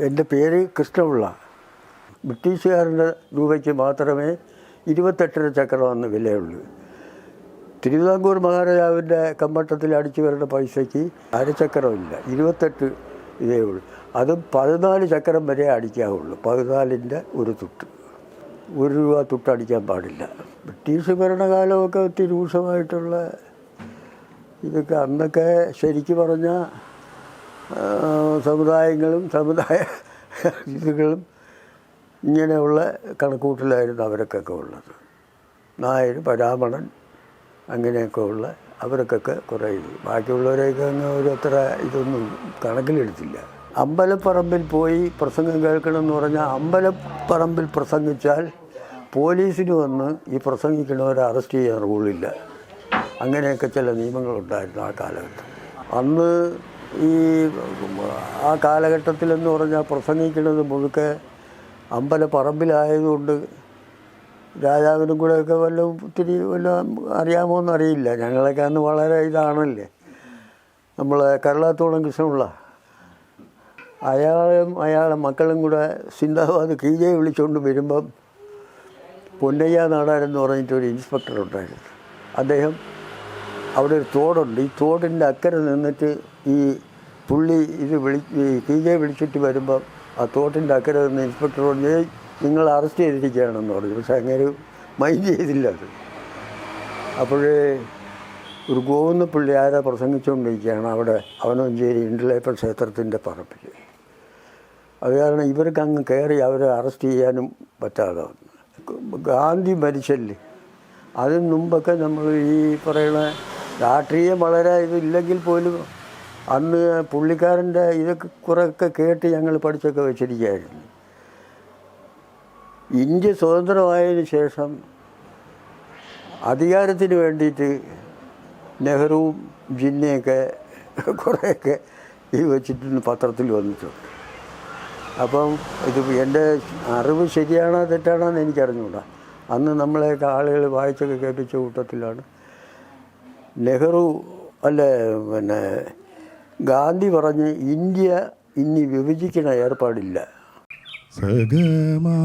എന്റെ പേര് കൃഷ്ണപിള്ള. ബ്രിട്ടീഷുകാരുടെ രൂപയ്ക്ക് മാത്രമേ ഇരുപത്തെട്ടര ചക്രമെന്ന് വിലയുള്ളൂ. തിരുവിതാംകൂർ മഹാരാജാവിന്റെ കമ്പട്ടത്തിൽ അടിച്ചു വരുന്ന പൈസയ്ക്ക് അരചക്രമില്ല. ഇരുപത്തെട്ട് ഇതേ ഉള്ളൂ. അതും പതിനാല് ചക്രം വരെ അടിക്കാവുള്ളൂ. പതിനാലിന്റെ ഒരു തുട്ട്. ഒരു രൂപ തുട്ട് അടിക്കാൻ പാടില്ല. ബ്രിട്ടീഷ് ഭരണകാലമൊക്കെ ഒത്തിരി രൂക്ഷമായിട്ടുള്ള ഇതൊക്കെ അന്നൊക്കെ ശരിക്ക് പറഞ്ഞാൽ സമുദായങ്ങളും സമുദായ ഇതുകളും ഇങ്ങനെയുള്ള കണക്കൂട്ടിലായിരുന്നു അവർക്കൊക്കെ ഉള്ളത്. നായർ പരാമണൻ അങ്ങനെയൊക്കെ ഉള്ള അവർക്കൊക്കെ കുറേ ഇത്. ബാക്കിയുള്ളവരെയൊക്കെ അങ്ങ് ഒരു അത്ര ഇതൊന്നും കണക്കിലെടുത്തില്ല. അമ്പലപ്പറമ്പിൽ പോയി പ്രസംഗം കേൾക്കണമെന്ന് പറഞ്ഞാൽ അമ്പലപ്പറമ്പിൽ പ്രസംഗിച്ചാൽ പോലീസിന് വന്ന് ഈ പ്രസംഗിക്കുന്നവരെ അറസ്റ്റ് ചെയ്യാൻ റൂളില്ല. അങ്ങനെയൊക്കെ ചില നിയമങ്ങളുണ്ടായിരുന്നു ആ കാലഘട്ടം. അന്ന് ഈ ആ കാലഘട്ടത്തിലെന്ന് പറഞ്ഞാൽ പ്രസംഗിക്കുന്നത് മുഴുക്കെ അമ്പലപ്പറമ്പിലായതുകൊണ്ട് രാജാവിനും കൂടെയൊക്കെ വല്ലതും ഒത്തിരി വല്ലതും അറിയാമോ എന്നറിയില്ല ഞങ്ങളൊക്കെ അന്ന് വളരെ ഇതാണല്ലേ. നമ്മൾ കരളാത്തോളം കൃഷ്ണമുള്ള അയാളും അയാളെ മക്കളും കൂടെ സിന്ദാബാദ് കീജയെ വിളിച്ചുകൊണ്ട് വരുമ്പം പൊന്നയ്യ നാടാരെന്ന് പറഞ്ഞിട്ട് പറഞ്ഞിട്ടൊരു ഇൻസ്പെക്ടർ ഉണ്ടായിരുന്നു. അദ്ദേഹം അവിടെ ഒരു തോടുണ്ട്. ഈ തോടിന്റെ അക്കരെ നിന്നിട്ട് ഈ പുള്ളി ഇത് വിളി കീജയെ വിളിച്ചിട്ട് വരുമ്പം ആ തോട്ടിന്റെ അക്കരെ നിന്ന് ഇൻസ്പെക്ടർ പറഞ്ഞു നിങ്ങൾ അറസ്റ്റ് ചെയ്തിരിക്കുകയാണെന്ന് പറഞ്ഞു. പക്ഷെ അങ്ങനെ ഒരു മൈൻഡ് ചെയ്തില്ല അത്. അപ്പോഴേ ഒരു ഗോവിന്ദപ്പള്ളി ആരാ പ്രസംഗിച്ചുകൊണ്ടിരിക്കുകയാണ് അവിടെ അവനഞ്ചേരി ഇണ്ടലേപ്പ ക്ഷേത്രത്തിന്റെ പറമ്പിൽ. അത് കാരണം ഇവർക്ക് അങ്ങ് കയറി അവരെ അറസ്റ്റ് ചെയ്യാനും പറ്റാതെ ഗാന്ധി മരിച്ചല്ലേ? അതിന് മുമ്പൊക്കെ നമ്മൾ ഈ പറയുന്ന രാഷ്ട്രീയം വളരെ ഇതില്ലെങ്കിൽ പോലും അന്ന് പുള്ളിക്കാരന്റെ ഇതൊക്കെ കുറേയൊക്കെ കേട്ട് ഞങ്ങൾ പഠിച്ചൊക്കെ വെച്ചിരിക്കുകയായിരുന്നു. ഇന്ത്യ സ്വതന്ത്രമായതിനു ശേഷം അധികാരത്തിന് വേണ്ടിയിട്ട് നെഹ്റുവും ജിന്നയൊക്കെ കുറേയൊക്കെ ഈ വെച്ചിട്ടുണ്ട് പത്രത്തിൽ വന്നിട്ടുണ്ട്. അപ്പം ഇത് എന്റെ അറിവ് ശരിയാണോ തെറ്റാണോ എന്ന് എനിക്കറിഞ്ഞുകൂടാ. അന്ന് നമ്മളെയൊക്കെ ആളുകൾ വായിച്ചൊക്കെ കേൾപ്പിച്ച കൂട്ടത്തിലാണ് നെഹ്റു അല്ല പിന്നെ ഗാന്ധി പറഞ്ഞ് ഇന്ത്യ ഇനി വിഭജിക്കണ ഏർപ്പാടില്ല. സഗമാ